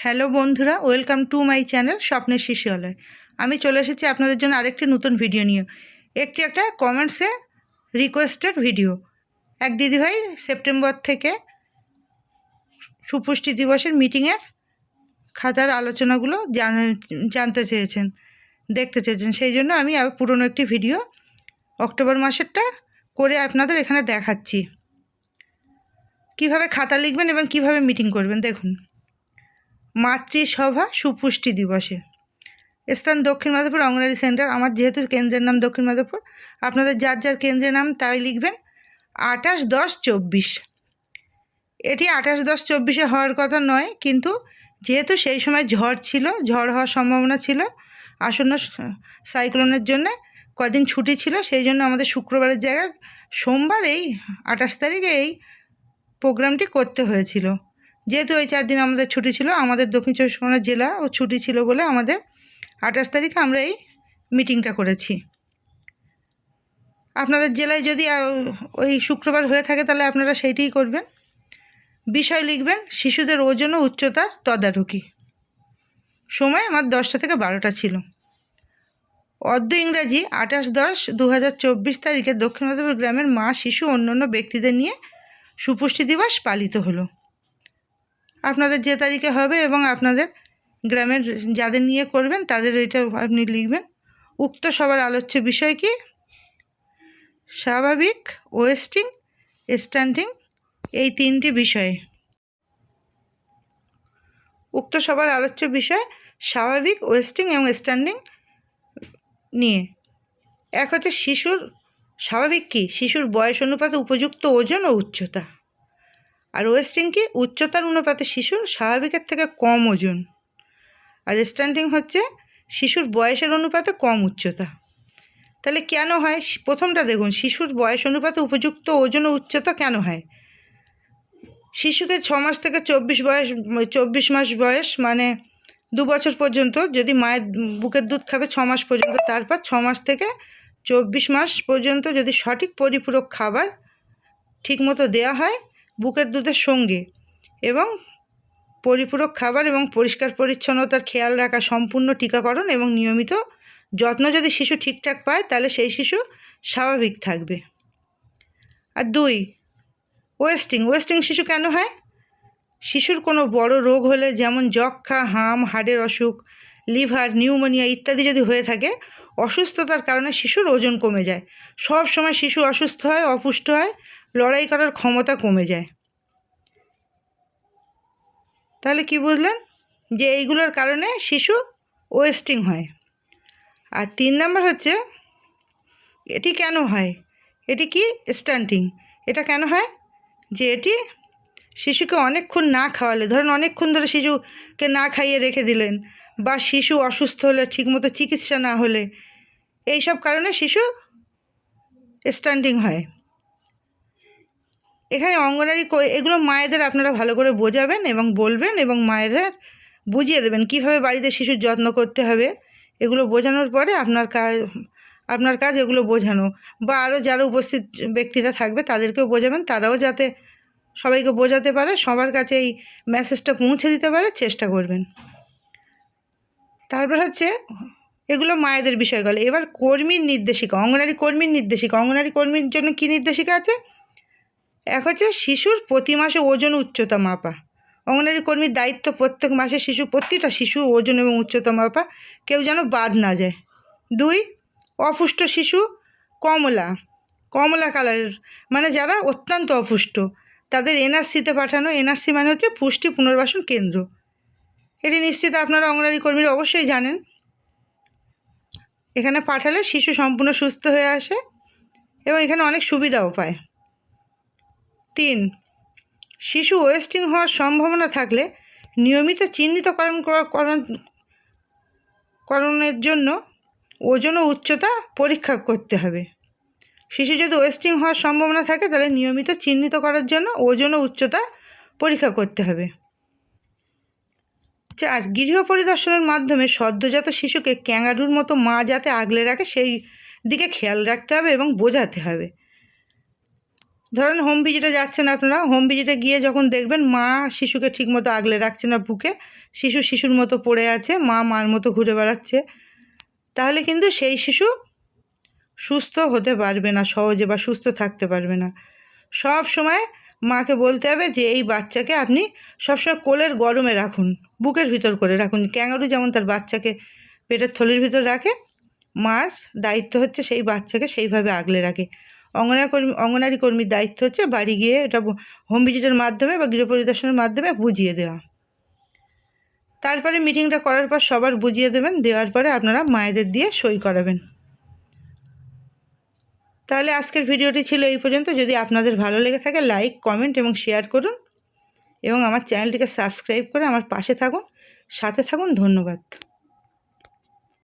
Hello বন্ধুরা, welcome to my channel স্বপ্নের শিশুয়ালয় আমি চলে এসেছি আপনাদের জন্য আরেকটি নতুন ভিডিও নিয়ে। একটি একটা কমেন্টসে রিকোয়েস্টেড ভিডিও এক দিদিভাই সেপ্টেম্বর থেকে সুপুষ্টি দিবসের মিটিংয়ের খাতার আলোচনাগুলো জান- জানতে চেয়েছেন, দেখতে চেয়েছেন। সেই জন্য আমি পুরনো একটি ভিডিও অক্টোবর মাসেরটা করে আপনাদের এখানে দেখাচ্ছি। কীভাবে খাতা লিখবেন এবং কীভাবে মিটিং করবেন, দেখুন। মাতৃসভা সুপুষ্টি দিবসে। স্থান দক্ষিণ মাধবপুর, অঙ্গনারী সেন্টার। আমার যেহেতু কেন্দ্রের নাম দক্ষিণ মাধবপুর, আপনাদের যার যার কেন্দ্রের নাম তাই লিখবেন, আঠাশ দশ চব্বিশ। এটি আঠাশ দশ চব্বিশে হওয়ার কথা নয়, কিন্তু যেহেতু সেই সময় ঝড় ছিল, ঝড় হওয়ার সম্ভাবনা ছিল, আসন্ন সাইক্লোনের জন্য কদিন ছুটি ছিল, সেই জন্য আমাদের শুক্রবারের জায়গায় সোমবার এই আঠাশ তারিখে এই প্রোগ্রামটি করতে হয়েছিল। যেহেতু ওই চার দিন আমাদের ছুটি ছিল, আমাদের দক্ষিণ চব্বিশ পরগনা জেলা ও ছুটি ছিল বলে আমাদের আঠাশ তারিখে আমরা এই মিটিংটা করেছি। আপনাদের জেলায় যদি ওই শুক্রবার হয়ে থাকে তাহলে আপনারা সেইটিই করবেন। বিষয় লিখবেন, শিশুদের ওজন ও উচ্চতার তদারকি। সময় আমার দশটা থেকে বারোটা ছিল। অর্ধ ইংরাজি আঠাশ দশ দু হাজার তারিখে দক্ষিণ মাধবপুর গ্রামের মা, শিশু অন্যান্য ব্যক্তিদের নিয়ে সুপুষ্টি দিবস পালিত হলো। আপনাদের যে তারিখে হবে এবং আপনাদের গ্রামের যাদের নিয়ে করবেন, তাদের ওইটা আপনি লিখবেন। উক্ত সবার আলোচ্য বিষয় কি? স্বাভাবিক, ওয়েস্টিং, স্ট্যান্ডিং, এই তিনটি বিষয়ে। উক্ত সবার আলোচ্য বিষয়, স্বাভাবিক, ওয়েস্টিং এবং স্ট্যান্ডিং নিয়ে। এক হচ্ছে শিশুর স্বাভাবিক কি? শিশুর বয়স অনুপাতে উপযুক্ত ওজন ও উচ্চতা। আর ওয়েস্টিং কি উচ্চতার অনুপাতে শিশুর স্বাভাবিকের থেকে কম ওজন। আর স্ট্যান্ডিং হচ্ছে শিশুর বয়সের অনুপাতে কম উচ্চতা। তাহলে কেন হয়? প্রথমটা দেখুন, শিশুর বয়স অনুপাতে উপযুক্ত ওজন ও উচ্চতা কেন হয়? শিশুকে ছ মাস থেকে চব্বিশ বয়স, চব্বিশ মাস বয়স মানে দু বছর পর্যন্ত যদি মায়ের বুকের দুধ খাবে ছ মাস পর্যন্ত, তারপর ছ মাস থেকে চব্বিশ মাস পর্যন্ত যদি সঠিক পরিপূরক খাবার ঠিকমতো দেওয়া হয় বুকের দুধের সঙ্গে এবং পরিপূরক খাবার এবং পরিষ্কার পরিচ্ছন্নতার খেয়াল রাখা, সম্পূর্ণ টিকাকরণ এবং নিয়মিত যত্ন যদি শিশু ঠিকঠাক পায়, তাহলে সেই শিশু স্বাভাবিক থাকবে। আর দুই ওয়েস্টিং ওয়েস্টিং শিশু কেন হয়? শিশুর কোনো বড় রোগ হলে যেমন যক্ষা হাম, হাড়ের অসুখ, লিভার, নিউমোনিয়া ইত্যাদি যদি হয়ে থাকে, অসুস্থতার কারণে শিশুর ওজন কমে যায়। সব সময় শিশু অসুস্থ হয়, অপুষ্ট হয় লড়াই করার ক্ষমতা কমে যায়। তাহলে কি বুঝলেন? যে এইগুলোর কারণে শিশু ওয়েস্টিং হয়। আর তিন নম্বর হচ্ছে, এটি কেন হয়? এটি কি স্টান্টিং এটা কেন হয়? যে এটি শিশুকে অনেকক্ষণ না খাওয়ালে, ধরুন অনেকক্ষণ ধরে শিশুকে না খাইয়ে রেখে দিলেন বা শিশু অসুস্থ হলে, ঠিকমতো চিকিৎসা না হলে এই সব কারণে শিশু স্ট্যান্ডিং হয়। এখানে অঙ্গনারী এগুলো মায়েদের আপনারা ভালো করে বোঝাবেন এবং বলবেন এবং মায়েদের বুঝিয়ে দেবেন কীভাবে বাড়িতে শিশুর যত্ন করতে হবে। এগুলো বোঝানোর পরে আপনার কাজ আপনার কাজ এগুলো বোঝানো। বা আরও যারা উপস্থিত ব্যক্তিরা থাকবে তাদেরকেও বোঝাবেন, তারাও যাতে সবাইকে বোঝাতে পারে, সবার কাছে এই মেসেজটা পৌঁছে দিতে পারে, চেষ্টা করবেন। তারপর হচ্ছে, এগুলো মায়েদের বিষয় গেল। এবার কর্মীর নির্দেশিকা, অঙ্গনারী কর্মীর নির্দেশিকা। অঙ্গনারী কর্মীর জন্য কী নির্দেশিকা আছে? এক হচ্ছে শিশুর প্রতি মাসে ওজন উচ্চতা মাপা। অঙ্গনারী কর্মীর দায়িত্ব প্রত্যেক মাসে শিশু, প্রতিটা শিশু ওজন এবং উচ্চতা মাপা, কেউ যেন বাদ না যায়। দুই, অপুষ্ট শিশু, কমলা কমলা কালারের মানে যারা অত্যন্ত অপুষ্ট, তাদের এনআরসিতে পাঠানো এনআরসি মানে হচ্ছে পুষ্টি পুনর্বাসন কেন্দ্র। এটি নিশ্চিত আপনারা অঙ্গনারী কর্মীরা অবশ্যই জানেন। এখানে পাঠালে শিশু সম্পূর্ণ সুস্থ হয়ে আসে এবং এখানে অনেক সুবিধাও পায়। তিন। শিশু ওয়েস্টিং হওয়ার সম্ভাবনা থাকলে নিয়মিত চিহ্নিতকরণ করণ- করণের জন্য ওজন ও উচ্চতা পরীক্ষা করতে হবে। শিশু যদি ওয়েস্টিং হওয়ার সম্ভাবনা থাকে, তাহলে নিয়মিত চিহ্নিত করার জন্য ওজন ও উচ্চতা পরীক্ষা করতে হবে। চার। গৃহ পরিদর্শনের মাধ্যমে সদ্যজাত শিশুকে ক্যাঙ্গারুর মতো মা যাতে আগলে রাখে, সেই দিকে খেয়াল রাখতে হবে এবং বোঝাতে হবে। ধরেন হোম ভিজিটে যাচ্ছেন আপনারা হোম ভিজিটে গিয়ে যখন দেখবেন মা শিশুকে ঠিকমতো আগলে রাখছে না বুকে, শিশু শিশুর মতো পড়ে আছে, মা মার মতো ঘুরে বেড়াচ্ছে, তাহলে কিন্তু সেই শিশু সুস্থ হতে পারবে না, সহজে বা সুস্থ থাকতে পারবে না। সব সময় মাকে বলতে হবে যে এই বাচ্চাকে আপনি সবসময় কোলের গরমে রাখুন, বুকের ভিতর করে রাখুন। ক্যাঙ্গারু যেমন তার বাচ্চাকে পেটের থলির ভিতর রাখে, মার দায়িত্ব হচ্ছে সেই বাচ্চাকে সেইভাবে আগলে রাখে। অঙ্গনারী কর্মী, অঙ্গনারী কর্মীর দায়িত্ব হচ্ছে বাড়ি গিয়ে এটা হোম ভিজিটের মাধ্যমে বা গৃহ পরিদর্শনের মাধ্যমে বুঝিয়ে দেওয়া। তারপরে মিটিংটা করার পর সবার বুঝিয়ে দেবেন, দেওয়ার পরে আপনারা মায়েদের দিয়ে সই করাবেন। তাহলে আজকের ভিডিওটি ছিল এই পর্যন্ত। যদি আপনাদের ভালো লেগে থাকে লাইক কমেন্ট এবং শেয়ার করুন এবং আমার চ্যানেলটিকে সাবস্ক্রাইব করে আমার পাশে থাকুন। সাথে থাকুন, ধন্যবাদ।